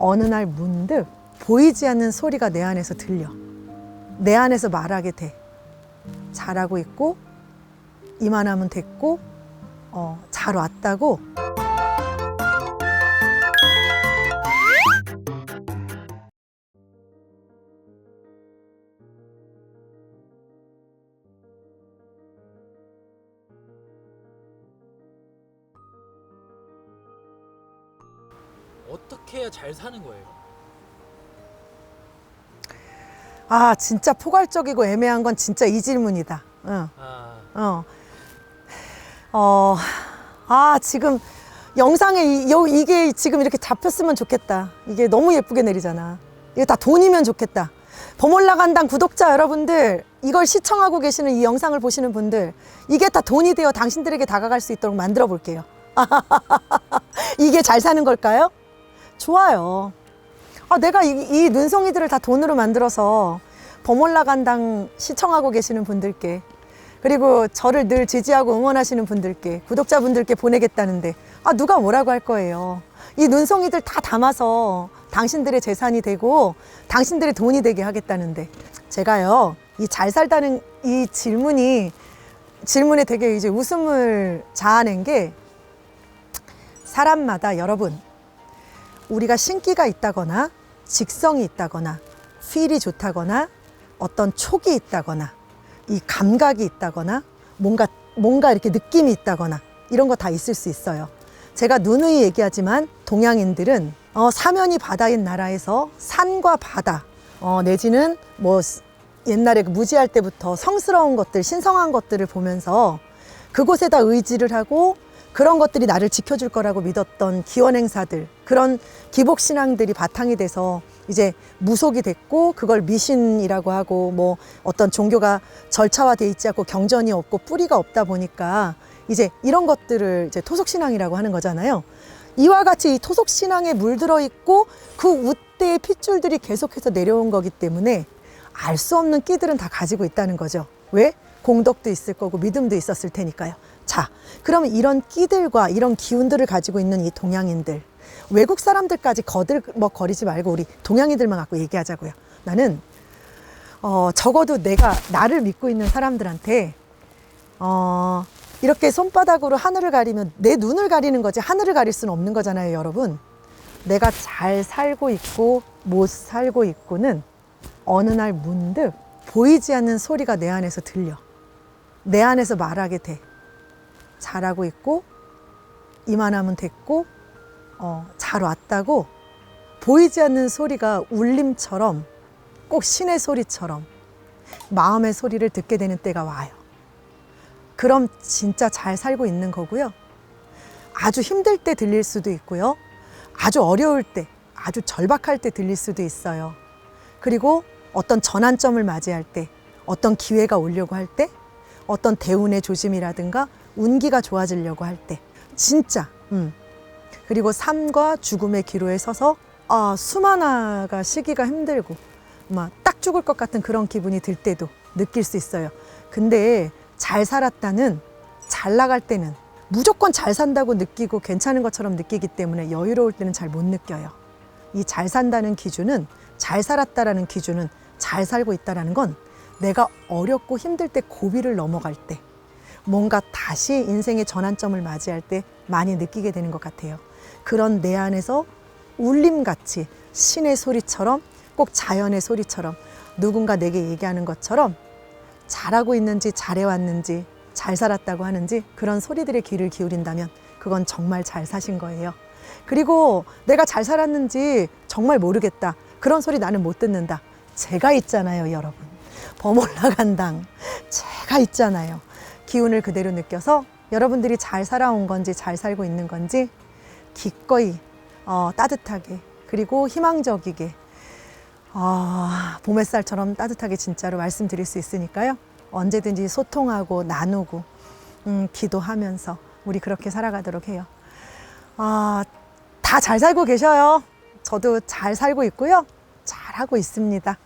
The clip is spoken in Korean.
어느 날 문득 보이지 않는 소리가 내 안에서 들려. 내 안에서 말하게 돼. 잘하고 있고, 이만하면 됐고, 어, 잘 왔다고. 어떻게 해야 잘 사는 거예요? 아, 진짜 포괄적이고 애매한 건 진짜 이 질문이다. 응. 아, 어. 어, 아, 지금 영상에 이, 요, 이게 지금 이렇게 잡혔으면 좋겠다. 이게 너무 예쁘게 내리잖아. 이게 다 돈이면 좋겠다. 범올라간당 구독자 여러분들, 이걸 시청하고 계시는 이 영상을 보시는 분들, 이게 다 돈이 되어 당신들에게 다가갈 수 있도록 만들어 볼게요. 이게 잘 사는 걸까요? 좋아요. 아, 내가 이, 이 눈송이들을 다 돈으로 만들어서 범올라간당 시청하고 계시는 분들께 그리고 저를 늘 지지하고 응원하시는 분들께 구독자분들께 보내겠다는데 아 누가 뭐라고 할 거예요. 이 눈송이들 다 담아서 당신들의 재산이 되고 당신들의 돈이 되게 하겠다는데 제가요 이 잘 살다는 이 질문이 질문에 되게 이제 웃음을 자아낸 게 사람마다 여러분 우리가 신기가 있다거나 직성이 있다거나 필이 좋다거나 어떤 촉이 있다거나 이 감각이 있다거나 뭔가 뭔가 이렇게 느낌이 있다거나 이런 거 다 있을 수 있어요. 제가 누누이 얘기하지만 동양인들은 어, 사면이 바다인 나라에서 산과 바다 어, 내지는 뭐 스- 옛날에 그 무지할 때부터 성스러운 것들, 신성한 것들을 보면서 그곳에다 의지를 하고 그런 것들이 나를 지켜줄 거라고 믿었던 기원 행사들 그런 기복 신앙들이 바탕이 돼서 이제 무속이 됐고 그걸 미신이라고 하고 뭐 어떤 종교가 절차화돼 있지 않고 경전이 없고 뿌리가 없다 보니까 이제 이런 것들을 이제 토속 신앙이라고 하는 거잖아요. 이와 같이 이 토속 신앙에 물들어 있고 그 우대의 핏줄들이 계속해서 내려온 거기 때문에 알 수 없는 끼들은 다 가지고 있다는 거죠. 왜? 공덕도 있을 거고 믿음도 있었을 테니까요. 자, 그러면 이런 끼들과 이런 기운들을 가지고 있는 이 동양인들, 외국 사람들까지 거들 뭐 거리지 말고 우리 동양인들만 갖고 얘기하자고요. 나는 어, 적어도 내가 나를 믿고 있는 사람들한테 어, 이렇게 손바닥으로 하늘을 가리면 내 눈을 가리는 거지 하늘을 가릴 수는 없는 거잖아요, 여러분. 내가 잘 살고 있고 못 살고 있고는 어느 날 문득 보이지 않는 소리가 내 안에서 들려. 내 안에서 말하게 돼. 잘하고 있고 이만하면 됐고 어, 잘 왔다고 보이지 않는 소리가 울림처럼 꼭 신의 소리처럼 마음의 소리를 듣게 되는 때가 와요. 그럼 진짜 잘 살고 있는 거고요. 아주 힘들 때 들릴 수도 있고요. 아주 어려울 때, 아주 절박할 때 들릴 수도 있어요. 그리고 어떤 전환점을 맞이할 때, 어떤 기회가 오려고 할 때, 어떤 대운의 조짐이라든가 운기가 좋아지려고 할 때, 진짜, 음. 그리고 삶과 죽음의 기로에 서서 아, 숨 하나가 쉬기가 힘들고 막 딱 죽을 것 같은 그런 기분이 들 때도 느낄 수 있어요. 근데 잘 살았다는 잘 나갈 때는 무조건 잘 산다고 느끼고 괜찮은 것처럼 느끼기 때문에 여유로울 때는 잘 못 느껴요. 이 잘 산다는 기준은 잘 살았다라는 기준은 잘 살고 있다라는 건 내가 어렵고 힘들 때 고비를 넘어갈 때 뭔가 다시 인생의 전환점을 맞이할 때 많이 느끼게 되는 것 같아요. 그런 내 안에서 울림같이 신의 소리처럼 꼭 자연의 소리처럼 누군가 내게 얘기하는 것처럼 잘하고 있는지 잘해왔는지 잘 살았다고 하는지 그런 소리들의 귀를 기울인다면 그건 정말 잘 사신 거예요. 그리고 내가 잘 살았는지 정말 모르겠다. 그런 소리 나는 못 듣는다. 제가 있잖아요, 여러분. 범 올라간 당. 제가 있잖아요. 기운을 그대로 느껴서 여러분들이 잘 살아온 건지 잘 살고 있는 건지 기꺼이 어, 따뜻하게 그리고 희망적이게 어, 봄 햇살처럼 따뜻하게 진짜로 말씀드릴 수 있으니까요. 언제든지 소통하고 나누고 음, 기도하면서 우리 그렇게 살아가도록 해요. 아, 다 잘 살고 계셔요. 저도 잘 살고 있고요. 잘 하고 있습니다.